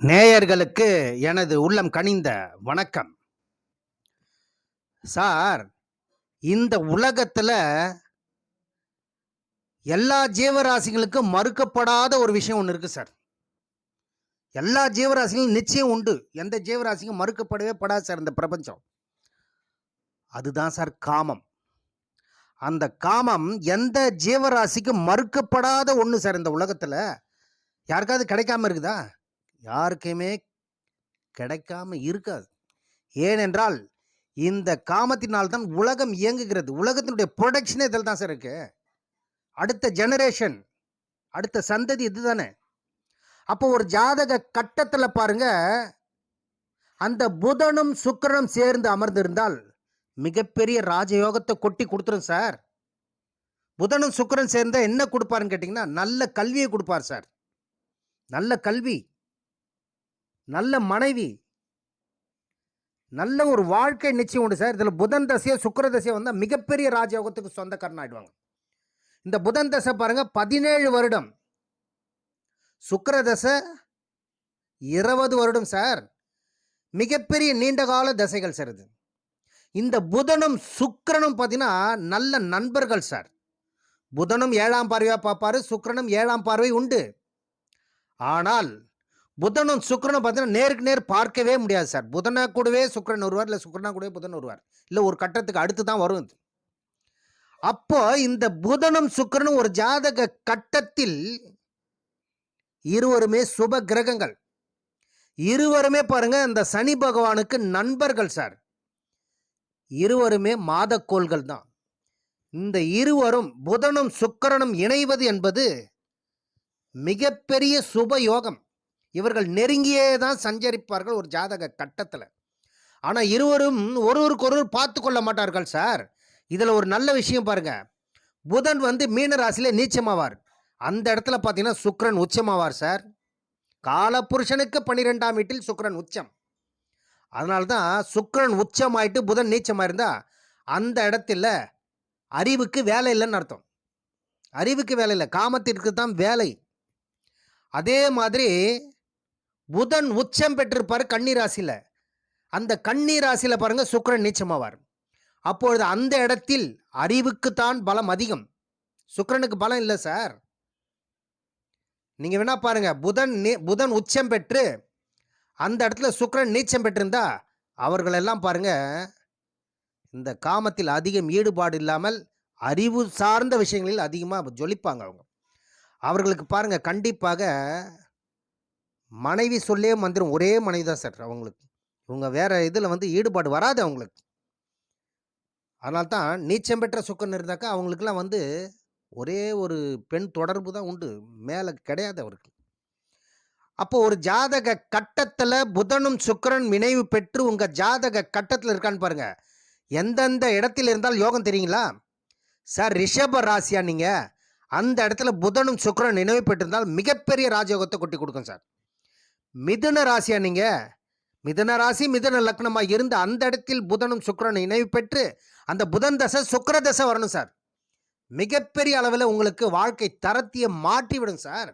நேயர்களுக்கு எனது உள்ளம் கனிந்த வணக்கம். சார் இந்த உலகத்துல எல்லா ஜீவராசிகளுக்கும் மறுக்கப்படாத ஒரு விஷயம் ஒன்று இருக்கு சார். எல்லா ஜீவராசிகளும் நிச்சயம் உண்டு. எந்த ஜீவராசிக்கும் மறுக்கப்படவே படாது சார் இந்த பிரபஞ்சம். அதுதான் சார் காமம். அந்த காமம் எந்த ஜீவராசிக்கும் மறுக்கப்படாத ஒன்று சார் இந்த உலகத்தில். யாருக்காவது கிடைக்காம இருக்குதா? யாருக்குமே கிடைக்காம இருக்காது. ஏனென்றால் இந்த காமத்தினால் தான் உலகம் இயங்குகிறது. உலகத்தினுடைய ப்ரொடக்ஷனே இதில் தான் சார் இருக்கு. அடுத்த ஜெனரேஷன் அடுத்த சந்ததி இதுதானே அப்போ ஒரு ஜாதக கட்டத்தில் பாருங்க அந்த புதனும் சுக்கரனும் சேர்ந்து அமர்ந்திருந்தால் மிகப்பெரிய ராஜயோகத்தை கொட்டி கொடுத்துரும் சார். புதனும் சுக்கரன் சேர்ந்தால் என்ன கொடுப்பாருன்னு கேட்டிங்கன்னா நல்ல கல்வியை கொடுப்பார் சார். நல்ல கல்வி. நல்ல மனைவி நல்ல ஒரு வாழ்க்கை நிச்சயம் உண்டு சார். இதில் புதன் தசையோ சுக்கர தசையோ வந்தால் மிகப்பெரிய ராஜயோகத்துக்கு சொந்தக்காரன் ஆகிடுவாங்க இந்த புதன் தசை பாருங்கள் பதினேழு வருடம். சுக்கர தசை இருபது வருடம் சார். மிகப்பெரிய நீண்டகால தசைகள் சார் இது. இந்த புதனும் சுக்கரனும் பார்த்தீங்கன்னா நல்ல நண்பர்கள் சார். புதனும் ஏழாம் பார்வையாக பார்ப்பாரு சுக்கரனும் ஏழாம் பார்வை உண்டு. ஆனால் புதனும் சுக்கரனும் பார்த்தீங்கன்னா நேருக்கு நேர் பார்க்கவே முடியாது சார். புதனை கூடவே சுக்கிரன் வருவார் இல்லை சுக்கிரனா கூடவே புதன் வருவார். இல்லை ஒரு கட்டத்துக்கு அடுத்து தான் வரும் இது. அப்போ இந்த புதனும் சுக்கிரனும் ஒரு ஜாதக கட்டத்தில் இருவருமே சுப கிரகங்கள். இருவருமே பாருங்க இந்த சனி பகவானுக்கு நண்பர்கள் சார். இருவருமே மாதக்கோள்கள் தான். இந்த இருவரும் புதனும் சுக்கிரனும் இணைவது என்பது மிகப்பெரிய சுப யோகம். இவர்கள் நெருங்கியே தான் சஞ்சரிப்பார்கள் ஒரு ஜாதக கட்டத்தில். ஆனால் இருவரும் ஒருவருக்கொருவர் பார்த்து கொள்ள மாட்டார்கள் சார். இதில் ஒரு நல்ல விஷயம் பாருங்க. புதன் வந்து மீன ராசியில நீச்சமாவார். அந்த இடத்துல பார்த்தீங்கன்னா சுக்ரன் உச்சமாவார் சார். காலபுருஷனுக்கு பன்னிரெண்டாம் வீட்டில் சுக்ரன் உச்சம். அதனால தான் சுக்ரன் உச்சமாயிட்டு புதன் நீச்சமாக இருந்தால் அந்த இடத்துல அறிவுக்கு வேலை இல்லைன்னு அர்த்தம். அறிவுக்கு வேலை இல்லை. காமத்திற்கு தான் வேலை. அதே மாதிரி புதன் உச்சம் பெற்றிருப்பார் கன்னிராசியில் அந்த கன்னிராசியில் பாருங்க சுக்கிரன் நீச்சமாவார். அப்பொழுது அந்த இடத்தில் அறிவுக்குத்தான் பலம் அதிகம். சுக்கரனுக்கு பலம் இல்லை சார். நீங்கள் வேணா பாருங்கள் புதன் நீ- புதன் உச்சம் பெற்று அந்த இடத்துல சுக்கரன் நீச்சம் பெற்றிருந்தா அவர்களெல்லாம் பாருங்க இந்த காமத்தில் அதிகம் ஈடுபாடு இல்லாமல் அறிவு சார்ந்த விஷயங்களில் அதிகமாக ஜொலிப்பாங்க அவங்க. அவர்களுக்கு பாருங்கள் கண்டிப்பாக மனைவி சொல்லே மந்திரம் ஒரே மனைவி தான் சார் அவங்களுக்கு. இவங்க வேற இதில் வந்து ஈடுபாடு வராது அவங்களுக்கு. அதனால்தான் நீச்சம் பெற்ற சுக்கன் இருந்தாக்கா அவங்களுக்குலாம் வந்து ஒரே ஒரு பெண் தொடர்பு தான் உண்டு. மேலே கிடையாது அவருக்கு. அப்போ ஒரு ஜாதக கட்டத்தில் புதனும் சுக்கரன் நினைவு பெற்று உங்கள் ஜாதக கட்டத்தில் இருக்கான்னு பாருங்கள் எந்தெந்த இடத்தில் இருந்தால் யோகம் தெரியுங்களா? சார் ரிஷப ராசியா நீங்கள் அந்த இடத்துல புதனும் சுக்கிரன் நினைவு பெற்றிருந்தால் மிகப்பெரிய ராஜயோகத்தை கொட்டி கொடுக்கும் சார். மிதுன ராசியா நீங்க? மிதுன ராசி மிதுன லக்னமா இருந்து அந்த இடத்தில் புதனும் சுக்கரனும் இணைவு பெற்று அந்த புதன் தசை சுக்கர தசை வரணும் சார். மிகப்பெரிய அளவில் உங்களுக்கு வாழ்க்கை தரத்தையே மாற்றிவிடும் சார்.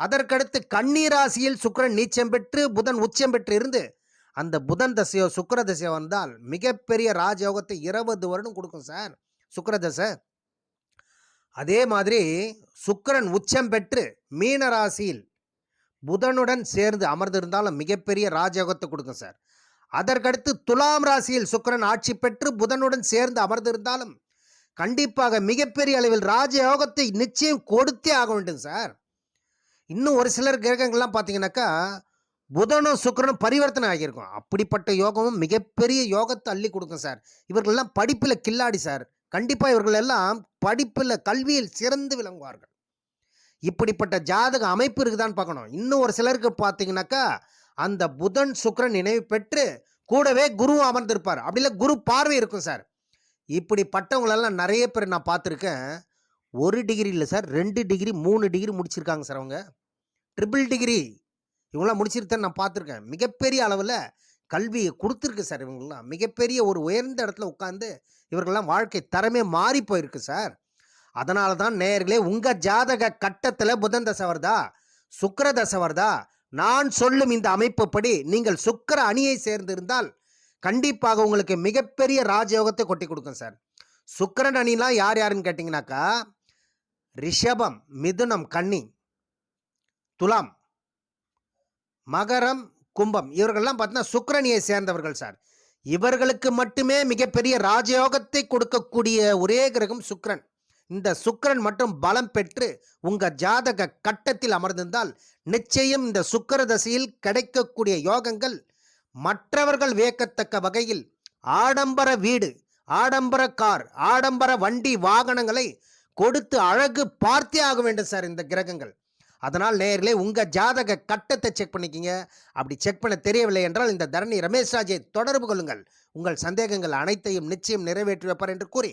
அதற்கடுத்து கண்ணீர் ராசியில் சுக்கரன் நீச்சம் பெற்று புதன் உச்சம் பெற்று இருந்து அந்த புதன் தசையோ சுக்கர தசையோ வந்தால் மிகப்பெரிய ராஜயோகத்தை இருபது வருடம் கொடுக்கும் சார் சுக்கர தசை. அதே மாதிரி சுக்கரன் உச்சம் பெற்று மீன ராசியில் புதனுடன் சேர்ந்து அமர்ந்திருந்தாலும் மிகப்பெரிய ராஜயோகத்தை கொடுக்கும் சார். அதற்கடுத்து துலாம் ராசியில் சுக்கரன் ஆட்சி பெற்று புதனுடன் சேர்ந்து அமர்ந்திருந்தாலும் கண்டிப்பாக மிகப்பெரிய அளவில் ராஜயோகத்தை நிச்சயம் கொடுத்தே ஆக வேண்டும் சார். இன்னும் ஒரு சிலர் கிரகங்கள்லாம் பார்த்தீங்கன்னாக்கா புதனும் சுக்கிரனும் பரிவர்த்தனை ஆகியிருக்கும். அப்படிப்பட்ட யோகமும் மிகப்பெரிய யோகத்தை அள்ளி கொடுக்கும் சார். இவர்கள்லாம் படிப்பில் கில்லாடி சார். கண்டிப்பாக இவர்கள் எல்லாம் படிப்பில் கல்வியில் சிறந்து விளங்குவார்கள். இப்படிப்பட்ட ஜாதக அமைப்பு இருக்குதான்னு பார்க்கணும். இன்னும் ஒரு சிலருக்கு பார்த்தீங்கன்னாக்கா அந்த புதன் சுக்கரன் நினைவு பெற்று கூடவே குரு அமர்ந்திருப்பார். அப்படி இல்லை குரு பார்வை இருக்கும் சார். இப்படிப்பட்டவங்களெல்லாம் நிறைய பேர் நான் பார்த்துருக்கேன். ஒரு டிகிரி இல்லை சார் ரெண்டு டிகிரி மூணு டிகிரி முடிச்சிருக்காங்க சார் அவங்க. ட்ரிபிள் டிகிரி இவங்களாம் முடிச்சிருக்கேன் நான் பார்த்துருக்கேன். மிகப்பெரிய அளவில் கல்வியை கொடுத்துருக்கு சார் இவங்களாம் மிகப்பெரிய ஒரு உயர்ந்த இடத்துல உட்காந்து இவர்கள்லாம் வாழ்க்கை தரமே மாறி போயிருக்கு சார். அதனால தான் நேயர்களே உங்கள் ஜாதக கட்டத்தில் புதன் தசை வருதா? சுக்கர தசை வருதா? நான் சொல்லும் இந்த அமைப்புப்படி நீங்கள் சுக்கர அணியை சேர்ந்திருந்தால் கண்டிப்பாக உங்களுக்கு மிகப்பெரிய ராஜயோகத்தை கொட்டி கொடுக்கும் சார். சுக்கரன் அணிலாம் யார் யாருன்னு கேட்டிங்கனாக்கா ரிஷபம் மிதுனம் கன்னி துலாம் மகரம் கும்பம் இவர்கள்லாம் பார்த்தீங்கன்னா சுக்கிரனியை சேர்ந்தவர்கள் சார். இவர்களுக்கு மட்டுமே மிகப்பெரிய ராஜயோகத்தை கொடுக்கக்கூடிய ஒரே கிரகம் சுக்கரன். இந்த சுக்கிரன் மட்டும் பலம் பெற்று உங்க ஜாதக கட்டத்தில் அமர்ந்திருந்தால் நிச்சயம் இந்த சுக்கிர தசையில் கிடைக்கக்கூடிய யோகங்கள் மற்றவர்கள் வியக்கத்தக்க வகையில் ஆடம்பர வீடு ஆடம்பர கார் ஆடம்பர வண்டி வாகனங்களை கொடுத்து அழகு பார்த்தே ஆக வேண்டும் சார் இந்த கிரகங்கள். அதனால் நேரிலே உங்கள் ஜாதக கட்டத்தை செக் பண்ணிக்கிங்க. அப்படி செக் பண்ண தெரியவில்லை என்றால் இந்த தரணி ரமேஷ் ராஜை தொடர்பு கொள்ளுங்கள். உங்கள் சந்தேகங்கள் அனைத்தையும் நிச்சயம் நிறைவேற்றி வைப்பார் என்று கூறி